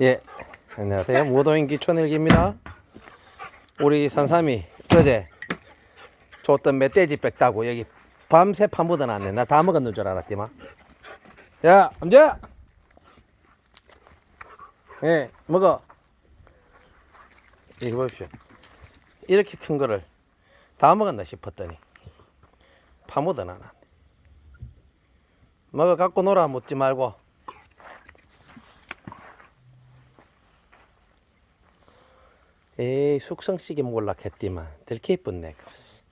예, 안녕하세요. 무도인기 촌일기입니다. 우리 산삼이 어제 줬던 멧돼지 뺏다고 여기 밤새 파묻어 놨네. 나 다 먹었는 줄 알았디만. 야, 언제? 예, 먹어. 이거 보십시오. 이렇게 큰 거를 다 먹었나 싶었더니 파묻어 놨네. 먹어 갖고 놀아 묻지 말고. 에이 숙성시계 먹을라 했디만 들게 이쁜네 그랬어.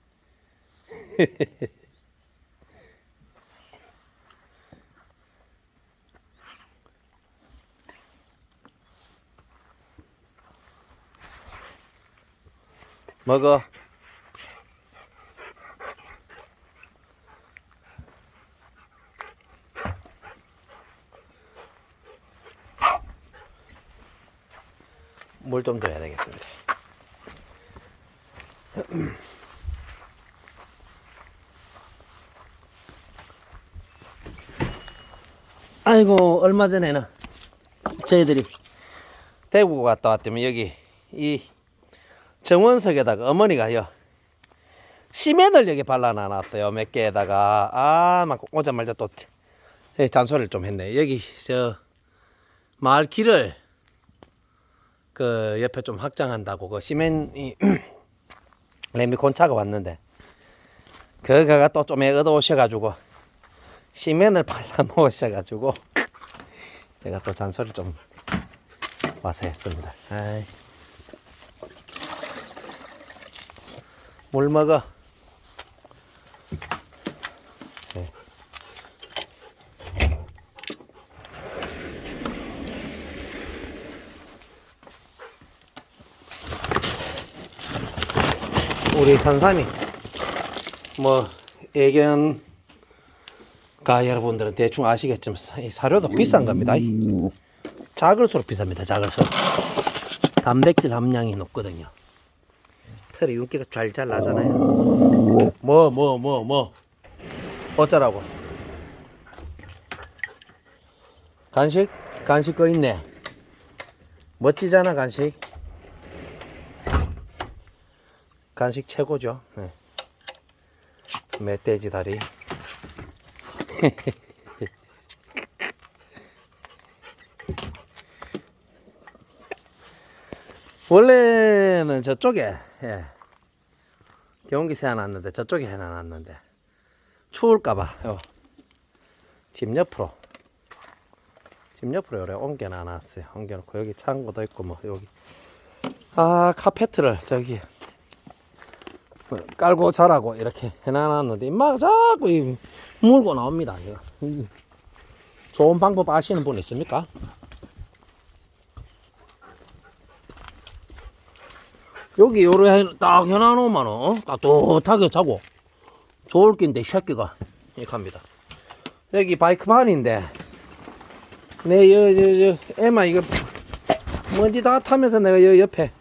먹어 물 좀 줘야 되겠습니다. 아이고 얼마 전에는 저희들이 대구 갔다 왔더니 여기 이 정원석에다가 어머니가요 시멘을 여기 발라놔놨어요 몇 개에다가. 아막 오자마자 또 예, 잔소리를 좀 했네. 여기 저 마을 길을 그 옆에 좀 확장한다고 그 시멘이 레미 콘차가 왔는데 그거가 또좀 얻어 오셔가지고 시멘을 발라 놓으셔가지고 제가 또 잔소리 좀 와서 했습니다. 아이. 물 먹어. 우리 산삼이 뭐 애견가 여러분들은 대충 아시겠지만 사료도 비싼 겁니다. 이. 작을수록 비쌉니다. 작을수록 단백질 함량이 높거든요. 털이 윤기가 잘잘 나잖아요. 뭐 뭐 뭐 뭐 어쩌라고? 간식 간식 거 있네. 멋지잖아 간식. 간식 최고죠. 네. 멧돼지 다리. 원래는 저쪽에 예. 경운기 세워놨는데 저쪽에 해놔놨는데 추울까봐 요. 집 옆으로 집 옆으로 요래 옮겨놔놨어요. 옮겨놓고 여기 창고도 있고 뭐 여기 아 카페트를 저기 뭐 깔고 자라고 이렇게 해놔놨는데 막 자꾸 이 물고 나옵니다. 좋은 방법 아시는 분 있습니까? 여기 요래 딱 해놔놓으면 어? 따뜻하게 자고 좋을 낀데 새끼가 이렇게 합니다. 여기 바이크만인데 내여저저 애마 이거 먼지 다 타면서 내가 여 옆에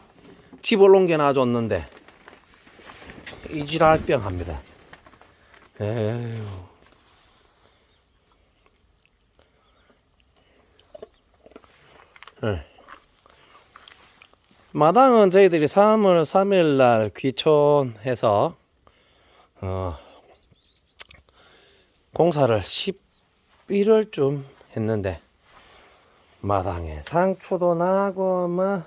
집을 옮겨 놔 줬는데 이지랄병 합니다. 에휴. 네. 마당은 저희들이 3월 3일 날 귀촌해서 어, 공사를 11월쯤 했는데 마당에 상추도 나고 뭐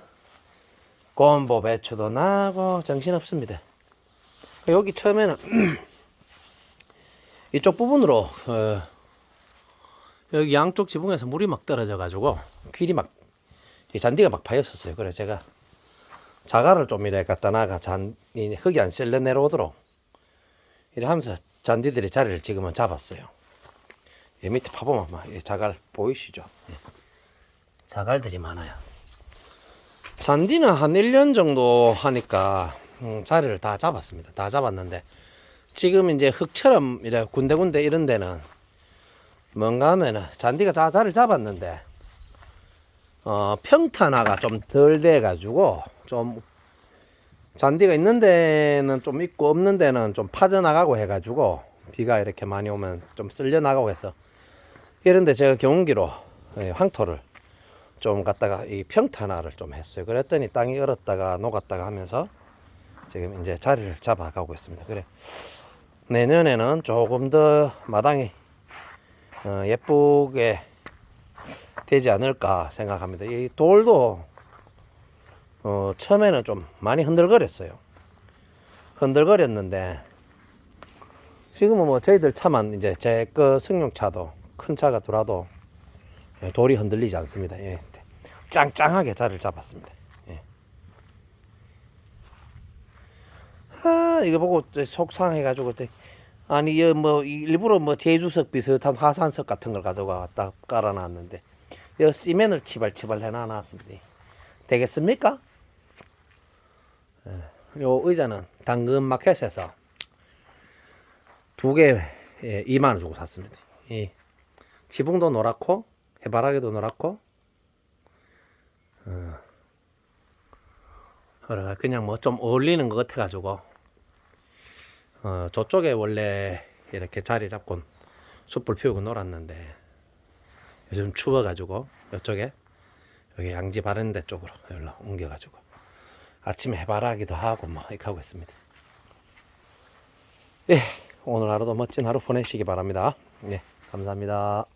곰보 배추도 나고 정신없습니다. 여기 처음에는 이쪽 부분으로 어, 여기 양쪽 지붕에서 물이 막 떨어져 가지고 길이 막이 잔디가 막 파였었어요. 그래서 제가 자갈을 좀 이래 갖다 놔가 잔, 이 흙이 안 쓸려 내려오도록 이래 하면서 잔디들이 자리를 지금은 잡았어요. 이 밑에 파보면 막이 자갈 보이시죠? 예. 자갈들이 많아요. 잔디는 한 1년 정도 하니까 음, 자리를 다 잡았습니다. 다 잡았는데 지금 이제 흙처럼 이래 군데군데 이런 데는 뭔가 하면은 잔디가 다 자리를 잡았는데 어, 평탄화가 좀 덜 돼 가지고 좀 잔디가 있는 데는 좀 있고 없는 데는 좀 파져나가고 해 가지고 비가 이렇게 많이 오면 좀 쓸려 나가고 해서 이런데 제가 경운기로 예, 황토를 좀 갖다가 이 평탄화를 좀 했어요. 그랬더니 땅이 얼었다가 녹았다가 하면서 지금 이제 자리를 잡아가고 있습니다. 그래 내년에는 조금 더 마당이 어, 예쁘게 되지 않을까 생각합니다. 이 돌도 어, 처음에는 좀 많이 흔들거렸어요. 흔들거렸는데 지금은 뭐 저희들 차만 이제 제 거 승용차도 큰 차가 들어와도 예, 돌이 흔들리지 않습니다. 예. 짱짱하게 자리를 잡았습니다. 예. 아 이거 보고 저 속상해가지고 또 아니 이뭐 일부러 뭐 제주석 비슷한 화산석 같은 걸 가져가 깔아놨는데 이 시멘을 치발치발 해놔놨습니다. 되겠습니까? 예. 요 의자는 당근 마켓에서 두 개 2만 원 주고 샀습니다. 이 지붕도 노랗고 해바라기도 노랗고 어, 그냥 뭐 좀 어울리는 것 같아가지고 어, 저쪽에 원래 이렇게 자리 잡고 숯불 피우고 놀았는데 요즘 추워가지고 이쪽에 여기 양지 바른 데 쪽으로 연락 옮겨가지고 아침에 해바라기도 하고 뭐 이렇게 하고 있습니다. 예, 오늘 하루도 멋진 하루 보내시기 바랍니다. 네, 감사합니다.